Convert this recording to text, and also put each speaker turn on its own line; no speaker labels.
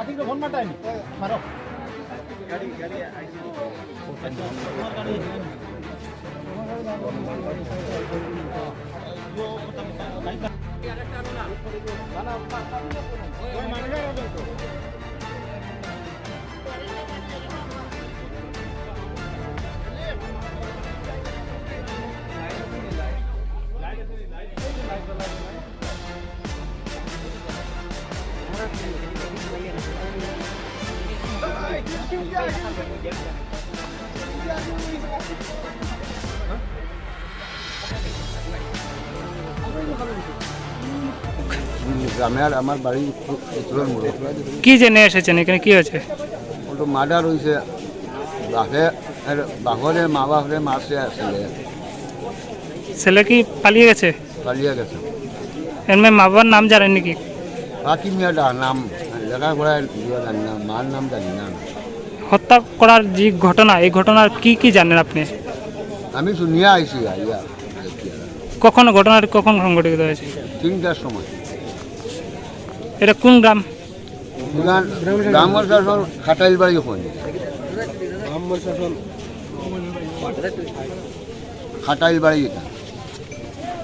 Atik phone মাটাই মারো
গ্রামের আমার বাড়ি উত্তরের মোড়ে।
কি জেনে এসেছেন? এখানে কি হয়েছে?
ওটা মার্ডার হয়েছে। বাপে এর বাপরে মা বাপরে মারছে আসলে।
ছেলে কি পালিয়ে গেছে?
পালিয়ে গেছে।
এর মা বাবার নাম জানেন নাকি
বাকি মেয়েটা নাম লেখাপড়ায় জানি না মার নাম জানি না।
হত্যা করার যে ঘটনা এই ঘটনার কি কি জানেন আপনি?
আমি শুনিয়া আইছি আইয়া
কখন ঘটনাটি কখন সংঘটিত হয়েছে?
তিনটার সময়।
এটা কোন গ্রাম?
গ্রাম গ্রামের শাসন খাটাইল বাড়ি ওখানে খাটাইল বাড়ি এটা।